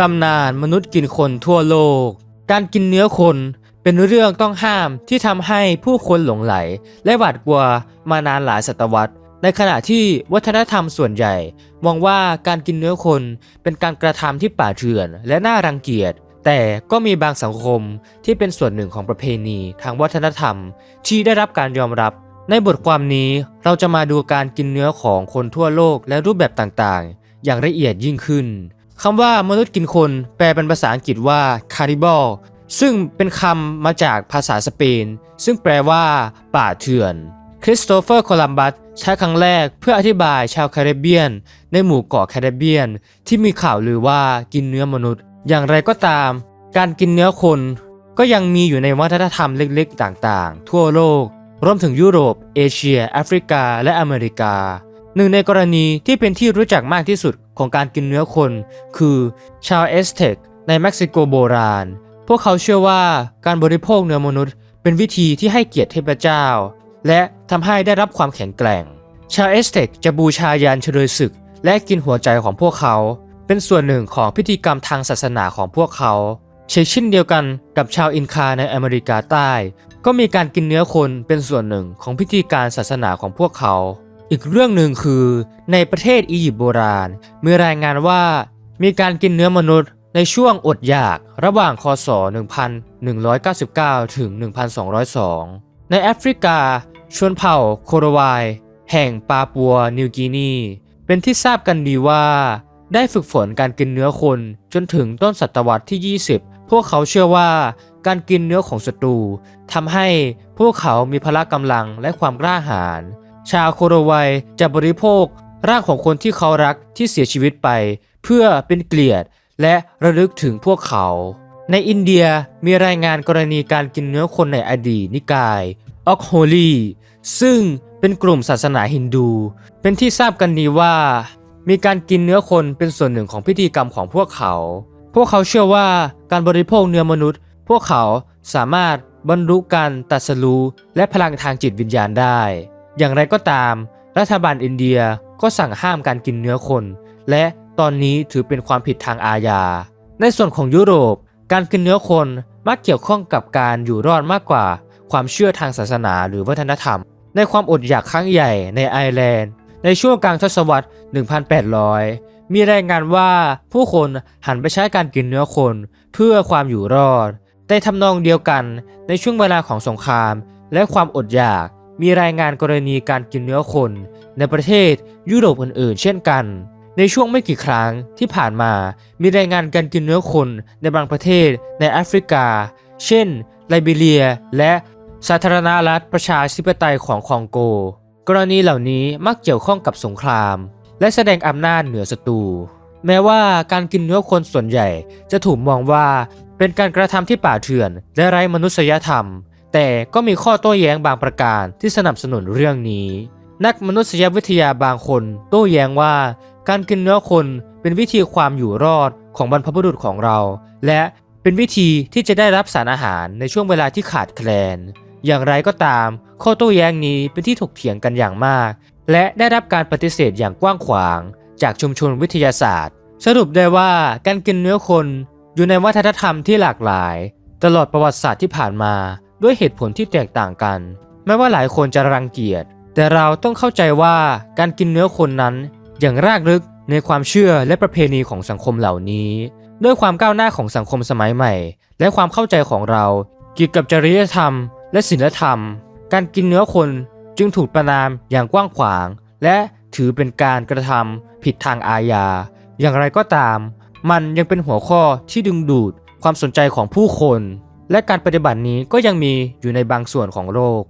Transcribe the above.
ตำนานมนุษย์กินคนทั่วโลก การกินเนื้อคนเป็นเรื่องต้องห้ามที่ทำให้ผู้คนหลงไหล และหวาดกลัวมานานหลายศตวรรษ ในขณะที่วัฒนธรรมส่วนใหญ่ มองว่าการกินเนื้อคนเป็นการกระทำที่ป่าเถื่อน และน่ารังเกียจ แต่ก็มีบางสังคมที่เป็นส่วนหนึ่งของประเพณีทางวัฒนธรรม ที่ได้รับการยอมรับ ในบทความนี้เราจะมาดูการกินเนื้อของคนทั่วโลกและรูปแบบต่างๆ อย่างละเอียดยิ่งขึ้น คำว่ามนุษย์กินคนแปลเป็นภาษาอังกฤษว่า cannibal ซึ่งเป็นคำมาจากภาษาสเปน ซึ่งแปลว่า ป่าเถื่อน คริสโตเฟอร์ โคลัมบัสใช้ครั้งแรกเพื่ออธิบายชาวแคริบเบียน ในหมู่เกาะแคริบเบียน ที่มีข่าวลือว่ากินเนื้อมนุษย์ อย่างไรก็ตาม การกินเนื้อคนก็ยังมีอยู่ในวัฒนธรรมเล็กๆ ต่างๆ ทั่วโลก รวมถึงยุโรป เอเชีย แอฟริกา และอเมริกา หนึ่งในกรณีที่เป็นที่รู้จักมากที่สุดของการกินเนื้อคน คือชาวเอสเท็กในเม็กซิโกโบราณ พวกเขาเชื่อว่าการบริโภคเนื้อมนุษย์ เป็นวิธีที่ให้เกียรติเทพเจ้า และทำให้ได้รับความแข็งแกร่ง ชาวเอสเท็กจะบูชายันเฉลยศึก และกินหัวใจของพวกเขา เป็นส่วนหนึ่งของพิธีกรรมทางศาสนาของพวกเขา เช่นเช่นเดียวกันกับชาวอินคาในอเมริกาใต้ ก็มีการกินเนื้อคนเป็นส่วนหนึ่งของพิธีการศาสนาของพวกเขา อีกเรื่องหนึ่งคือในประเทศอียิปต์โบราณ มีรายงานว่ามีการกินเนื้อมนุษย์ในช่วงอดอยากระหว่างคศ 1199 ถึง 1202 ในแอฟริกา ชนเผ่าโคโรวายแห่งปาปัวนิวกินี เป็นที่ทราบกันดีว่า ได้ฝึกฝนการกินเนื้อคนจนถึงต้นศตวรรษที่ 20 พวกเขาเชื่อว่าการกินเนื้อของศัตรูทำให้พวกเขามีพละกำลังและความกล้าหาญ ชาวโคโรไวจะบริโภค ร่างของคนที่เขารักที่เสียชีวิตไป เพื่อเป็นเกลียดและระลึกถึงพวกเขา ในอินเดียมีรายงานกรณีการกินเนื้อคนในอดีตนิกายออกโฮลีซึ่งเป็นกลุ่มศาสนาฮินดู เป็นที่ทราบกันดีว่า มีการกินเนื้อคนเป็นส่วนหนึ่งของพิธีกรรมของพวกเขา พวกเขาเชื่อว่าการบริโภคเนื้อมนุษย์ พวกเขาสามารถบรรลุการตรัสรู้และพลังทางจิตวิญญาณได้ อย่างไรก็ตาม รัฐบาลอินเดียก็สั่งห้ามการกินเนื้อคน และตอนนี้ถือเป็นความผิดทางอาญา ในส่วนของยุโรป การกินเนื้อคนมักเกี่ยวข้องกับการอยู่รอดมากกว่า ความเชื่อทางศาสนาหรือวัฒนธรรม ในความอดอยากครั้งใหญ่ในไอร์แลนด์ ในช่วงกลางทศวรรษ 1800 มีรายงานว่าผู้คนหันไปใช้การกินเนื้อคนเพื่อความอยู่รอดแต่ทำนองเดียวกันในช่วงเวลาของสงคราม และความอดอยาก มีรายงานกรณีการกินเนื้อคนในประเทศยุโรปอื่นๆ เช่นกัน ในช่วงไม่กี่ครั้งที่ผ่านมา มีรายงานการกินเนื้อคนในบางประเทศในแอฟริกา เช่น ไลบีเรีย และสาธารณรัฐประชาธิปไตยของคองโก กรณีเหล่านี้มักเกี่ยวข้องกับสงคราม และแสดงอำนาจเหนือศัตรูแม้ว่าการกินเนื้อคนส่วนใหญ่จะถูกมองว่าเป็นการกระทำที่ป่าเถื่อนและไร้มนุษยธรรม แต่ก็มีข้อโต้แย้งบางประการที่สนับสนุนเรื่องนี้ นักมนุษยวิทยาบางคน โต้แย้งว่า การกินเนื้อคนเป็นวิธีความอยู่รอดของบรรพบุรุษของเรา และเป็นวิธีที่จะได้รับสารอาหารในช่วงเวลาที่ขาดแคลน อย่างไรก็ตาม ข้อโต้แย้งนี้เป็นที่ถกเถียงกันอย่างมาก และได้รับการปฏิเสธอย่างกว้างขวาง จากชุมชนวิทยาศาสตร์ สรุปได้ว่าการกินเนื้อคนอยู่ในวัฒนธรรมที่หลากหลาย ตลอดประวัติศาสตร์ที่ผ่านมา ด้วยเหตุผลที่แตกต่างกัน แม้ว่าหลายคนจะรังเกียจ แต่เราต้องเข้าใจว่าการกินเนื้อคนนั้นอย่างรากลึกในความเชื่อและประเพณีของสังคมเหล่านี้ ด้วยความก้าวหน้าของสังคมสมัยใหม่ และความเข้าใจของเราเกี่ยวกับจริยธรรม และศีลธรรม การกินเนื้อคนจึงถูกประนามอย่างกว้างขวาง และถือเป็นการกระทำผิดทางอาญา อย่างไรก็ตาม มันยังเป็นหัวข้อที่ดึงดูดความสนใจของผู้คน และการปฏิบัตินี้ก็ยังมีอยู่ในบางส่วนของโลก